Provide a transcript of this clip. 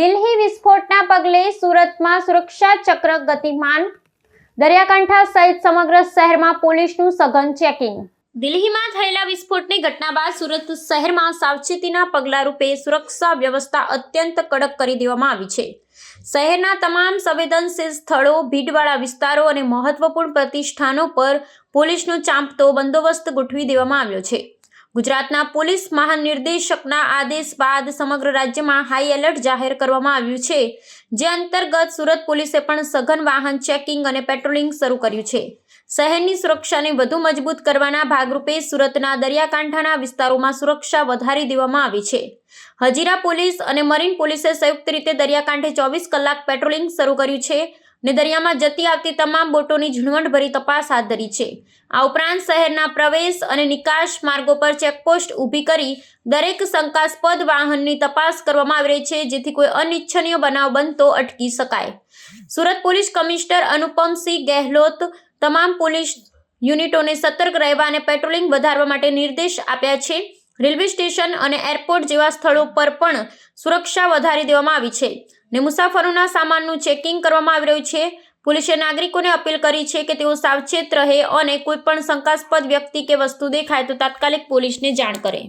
દિલ્હી વિસ્ફોટના પગલે સુરતમાં સુરક્ષા ચક્ર ગતિમાન. દરિયાકાંઠા સહિત સમગ્ર શહેરમાં પોલીસનું સઘન ચેકિંગ. દિલ્હીમાં થયેલા વિસ્ફોટની ઘટના બાદ સુરત શહેરમાં સાવચેતીના પગલા રૂપે સુરક્ષા વ્યવસ્થા અત્યંત કડક કરી દેવામાં આવી છે. શહેરના તમામ સંવેદનશીલ સ્થળો, ભીડવાળા વિસ્તારો અને મહત્વપૂર્ણ પ્રતિષ્ઠાનો પર પોલીસનો ચાંપતો બંદોબસ્ત ગોઠવી દેવામાં આવ્યો છે. ગુજરાતના પોલીસ મહાનિર્દેશકના આદેશ બાદ સમગ્ર રાજ્યમાં હાઈ એલર્ટ જાહેર કરવામાં આવ્યું છે. જે અંતર્ગત સુરત પોલીસે પણ સઘન વાહન ચેકિંગ અને પેટ્રોલિંગ શરૂ કર્યું છે. શહેરની સુરક્ષાને વધુ મજબૂત કરવાના ભાગરૂપે સુરતના દરિયાકાંઠાના વિસ્તારોમાં સુરક્ષા વધારી દેવામાં આવી છે. હજીરા પોલીસ અને મરીન પોલીસે સંયુક્ત રીતે દરિયાકાંઠે ચોવીસ કલાક પેટ્રોલિંગ શરૂ કર્યું છે. ને દરિયામાં જતી આવતી તમામ બોટોની ઝીણવટભરી તપાસ હાથ ધરી છે. આ ઉપરાંત શહેરના પ્રવેશ અને નિકાસ માર્ગો પર ચેકપોસ્ટ ઊભી કરી દરેક શંકાસ્પદ વાહનની તપાસ કરવામાં આવી રહી છે, જેથી કોઈ અનિચ્છનીય બનાવ બનતો અટકી શકાય. સુરત પોલીસ કમિશનર અનુપમસિંહ ગેહલોત તમામ પોલીસ યુનિટોને સતર્ક રહેવા અને પેટ્રોલિંગ વધારવા માટે નિર્દેશ આપ્યા છે. રેલવે સ્ટેશન અને એરપોર્ટ જેવા સ્થળો પર પણ સુરક્ષા વધારી દેવામાં આવી છે. ને મુસાફરોના સામાનનું ચેકિંગ કરવામાં આવી રહ્યું છે. પોલીસે નાગરિકોને અપીલ કરી છે કે તેઓ સાવચેત રહે અને કોઈપણ શંકાસ્પદ વ્યક્તિ કે વસ્તુ દેખાય તો તાત્કાલિક પોલીસને જાણ કરે.